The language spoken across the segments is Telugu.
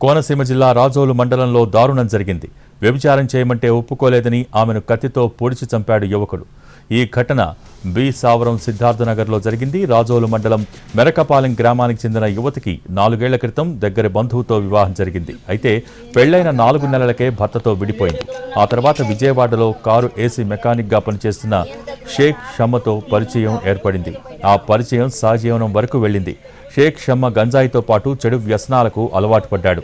కోనసీమ జిల్లా రాజోలు మండలంలో దారుణం జరిగింది. వ్యభిచారం చేయమంటే ఒప్పుకోలేదని ఆమెను కత్తితో పొడిచి చంపాడు యువకుడు. ఈ ఘటన బి సావరం సిద్ధార్థనగర్లో జరిగింది. రాజోలు మండలం మెరకపాలెం గ్రామానికి చెందిన యువతికి నాలుగేళ్ళ క్రితం దగ్గరి బంధువుతో వివాహం జరిగింది. అయితే పెళ్ళైన నాలుగు నెలలకే భర్తతో విడిపోయింది. ఆ తర్వాత విజయవాడలో కారు ఏసీ మెకానిక్గా పనిచేస్తున్న షేక్ షమ్మతో పరిచయం ఏర్పడింది. ఆ పరిచయం సహజీవనం వరకు వెళ్ళింది. షేక్ షమ్మ గంజాయితో పాటు చెడు వ్యసనాలకు అలవాటు పడ్డాడు.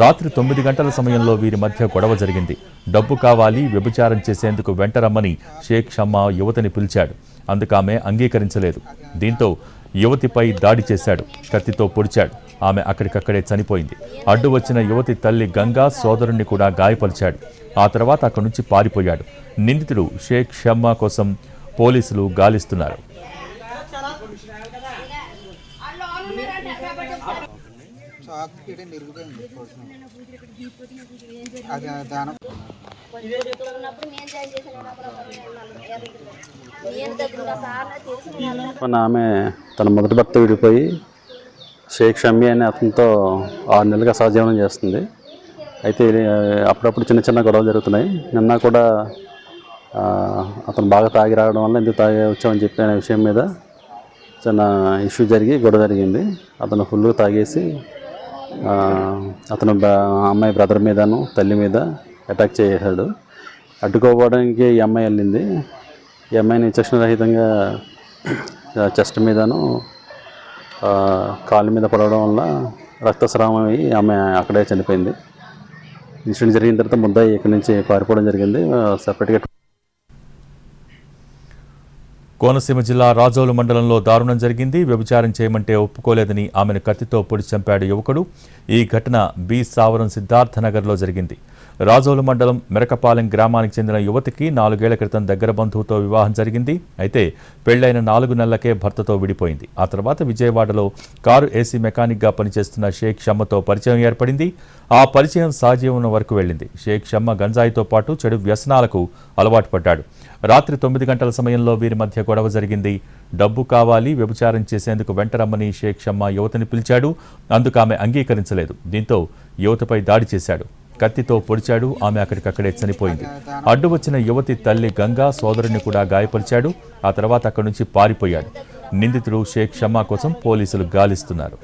రాత్రి తొమ్మిది గంటల సమయంలో వీరి మధ్య గొడవ జరిగింది. డబ్బు కావాలి వ్యభిచారం చేసేందుకు వెంట రమ్మని షేక్ షమ్మ యువతిని పిలిచాడు. అందుకామె అంగీకరించలేదు. దీంతో యువతిపై దాడి చేశాడు. కత్తితో పొడిచాడు. ఆమె అక్కడికక్కడే చనిపోయింది. అడ్డు వచ్చిన యువతి తల్లి గంగా సోదరుణ్ణి కూడా గాయపరిచాడు. ఆ తర్వాత అక్కడి నుంచి పారిపోయాడు. నిందితుడు షేక్ షమ్మ కోసం పోలీసులు గాలిస్తున్నారు. నిరుగుపోయింది అది దానం. ఆమె తన మొదటి భర్త విడిపోయి షేక్ షమ్మి అనే అతనితో ఆరు నెలలుగా సహజీవనం చేస్తుంది. అయితే అప్పుడప్పుడు చిన్న చిన్న గొడవలు జరుగుతున్నాయి. నిన్న కూడా ఆ, అతను బాగా తాగి రావడం వల్ల ఎందుకు తాగి వచ్చామని చెప్పిన విషయం మీద చిన్న ఇష్యూ జరిగి గొడవ జరిగింది. అతను ఫుల్గా తాగేసి అతను అమ్మాయి బ్రదర్ మీదను తల్లి మీద అటాక్ చేశాడు. అడ్డుకోవడానికి ఈ అమ్మాయి వెళ్ళింది. ఈ అమ్మాయిని విచక్షణ రహితంగా చెస్ట్ మీదను కాళ్ళ కాలు మీద పడవడం వల్ల రక్తస్రావం అయ్యి ఆమె అక్కడే చనిపోయింది. ఇన్సిడెంట్ జరిగిన తర్వాత ముద్దాయి ఇక్కడి నుంచి పారిపోవడం జరిగింది. సపరేట్గా కోనసీమ జిల్లా రాజోలు మండలంలో దారుణం జరిగింది. వ్యభిచారం చేయమంటే ఒప్పుకోలేదని ఆమెను కత్తితో పొడి చంపాడు యువకుడు. ఈ ఘటన బి. సావరం సిద్ధార్థనగర్లో జరిగింది. రాజోలు మండలం మెరకపాలెం గ్రామానికి చెందిన యువతికి నాలుగేళ్ళ క్రితం దగ్గర బంధువుతో వివాహం జరిగింది. అయితే పెళ్ళైన నాలుగు నెలలకే భర్తతో విడిపోయింది. ఆ తర్వాత విజయవాడలో కారు ఏసీ మెకానిక్గా పనిచేస్తున్న షేక్ షమ్మతో పరిచయం ఏర్పడింది. ఆ పరిచయం సహజీవనం వరకు వెళ్ళింది. షేక్ షమ్మ గంజాయితో పాటు చెడు వ్యసనాలకు అలవాటు పడ్డాడు. రాత్రి తొమ్మిది గంటల సమయంలో వీరి మధ్య గొడవ జరిగింది. డబ్బు కావాలి వ్యభిచారం చేసేందుకు వెంట రమ్మని షేక్ షమ్మ యువతని పిలిచాడు. అందుకు ఆమె అంగీకరించలేదు. దీంతో యువతపై దాడి చేశాడు. కత్తితో పొడిచాడు. ఆమె అక్కడికక్కడే చనిపోయింది. అడ్డు వచ్చిన యువతి తల్లి గంగా సోదరుని కూడా గాయపరిచాడు. ఆ తర్వాత అక్కడి నుంచి పారిపోయాడు. నిందితుడు షేక్ షమ్మా కోసం పోలీసులు గాలిస్తున్నారు.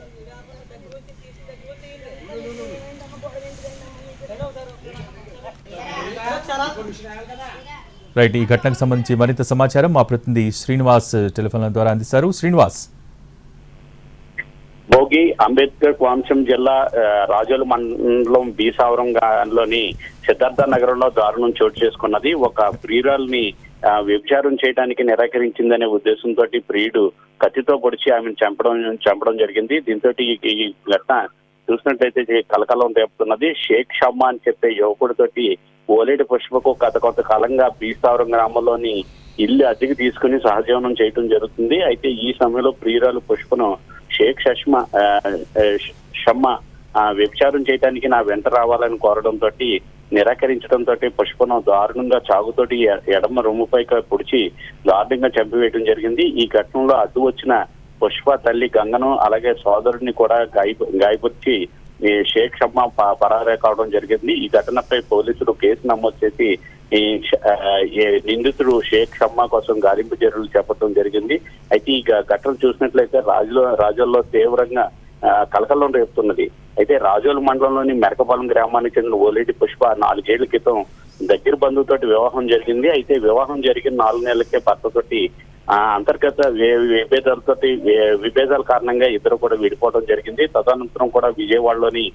రైట్ ఈ ఘటనకు సంబంధించి మరింత సమాచారం మా ప్రతినిధి శ్రీనివాస్ టెలిఫోన్ ద్వారా అందిస్తారు. శ్రీనివాస్. భోగి అంబేద్కర్ కోంశం జిల్లా రాజోలు మండలం బీసావరం లోని సిద్ధార్థ నగరంలో దారుణం చోటు చేసుకున్నది. ఒక ప్రియురాల్ని ని వ్యభిచారం చేయడానికి నిరాకరించిందనే ఉద్దేశంతో ప్రియుడు కత్తితో పొడిచి ఆమెను చంపడం చంపడం జరిగింది. దీంతో ఈ ఘటన చూసినట్లయితే కలకలం రేపుతున్నది. షేక్ షమ్మా అని చెప్పే యువకుడితోటి ఓలేటి పుష్పకు గత కొంతకాలంగా బీసావరం గ్రామంలోని ఇల్లు అద్దెకి తీసుకుని సహజీవనం చేయటం జరుగుతుంది. అయితే ఈ సమయంలో ప్రియురాలు పుష్పను షేక్ షష్మ ఆ, షమ్మ ఆ, వ్యభిచారం చేయడానికి నా వెంట రావాలని కోరడంతో నిరాకరించడంతో పుష్పను దారుణంగా చాగుతోటి ఎడమ రొమ్ముపై పొడిచి దారుణంగా చంపివేయడం జరిగింది. ఈ ఘటనలో అడ్డు వచ్చిన పుష్ప తల్లి గంగను అలాగే సోదరుడిని కూడా గాయ గాయపరిచి ఈ షేక్ షమ్మ ప- పరారే కావడం జరిగింది. ఈ ఘటనపై పోలీసులు కేసు నమోదు చేసి ఈ నిందితుడు షేక్ షమ్మా కోసం గాలింపు చర్యలు చేపట్టడం జరిగింది. అయితే ఈ ఘటన చూసినట్లయితే రాజులో రాజుల్లో తీవ్రంగా కలకలం రేపుతున్నది. అయితే రాజోలు మండలంలోని మెరకపాలెం గ్రామానికి చెందిన ఓలేటి పుష్ప నాలుగేళ్ళ క్రితం దగ్గర బంధువుతోటి వివాహం జరిగింది. అయితే వివాహం జరిగిన నాలుగు నెలలకే భర్తతోటి ఆ అంతర్గత విభేదాలతోటి విభేదాల కారణంగా ఇద్దరు కూడా విడిపోవడం జరిగింది. తదనంతరం కూడా విజయవాడలోని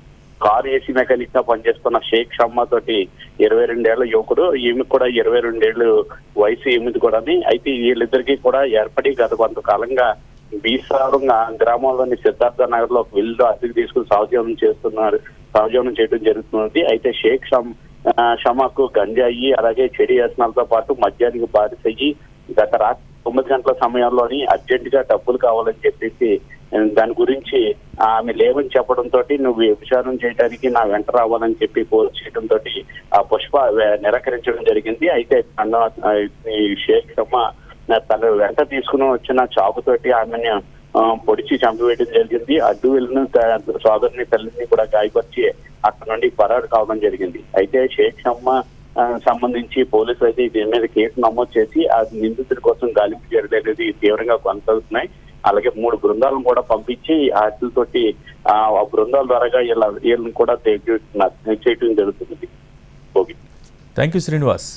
కారు ఏసీ మెకానిక్గా పనిచేస్తున్న షేక్ షమ్మా తోటి ఇరవై రెండేళ్ళ యువకుడు. ఈమె కూడా ఇరవై రెండేళ్ళు వయసు ఏమిది కూడా అయితే వీళ్ళిద్దరికీ కూడా ఏర్పడి గత కొంతకాలంగా బీసారం గ్రామంలోని సిద్ధార్థ నగర్లో వీళ్ళు అతిథి తీసుకుని సహజీవనం చేస్తున్నారు సహజీవనం చేయడం జరుగుతున్నది. అయితే షేక్ షమ్ షమాకు గంజాయి అలాగే చెడి వ్యసనాలతో పాటు మద్యానికి బారిసయ్యి గత రాత్రి తొమ్మిది గంటల సమయంలోని అర్జెంట్గా డబ్బులు కావాలని చెప్పేసి దాని గురించి ఆమె లేవని చెప్పడంతో నువ్వు విచారం చేయడానికి నా వెంట రావాలని చెప్పి పోస్ట్ చేయడంతో ఆ పుష్ప నిరాకరించడం జరిగింది. అయితే షేక్ షమ్మ తన వెంట తీసుకుని వచ్చిన చాకుతోటి ఆమెను పొడిచి చంపివేయడం జరిగింది. అడ్డు వెళ్ళిన సోదరుని తల్లిని కూడా గాయపరిచి అక్కడ నుండి పరాడు కావడం జరిగింది. అయితే షేక్ షమ్మ సంబంధించి పోలీసులు అయితే దీని మీద కేసు నమోదు చేసి ఆ నిందితుడి కోసం గాలింపు చర్యలు అనేది తీవ్రంగా కొనసాగుతున్నాయి. అలాగే మూడు బృందాలను కూడా పంపించి ఆ ఆ బృందాల ద్వారా వీళ్ళ వీళ్ళని కూడా చేయడం జరుగుతుంది. Okay thank you Srinivas.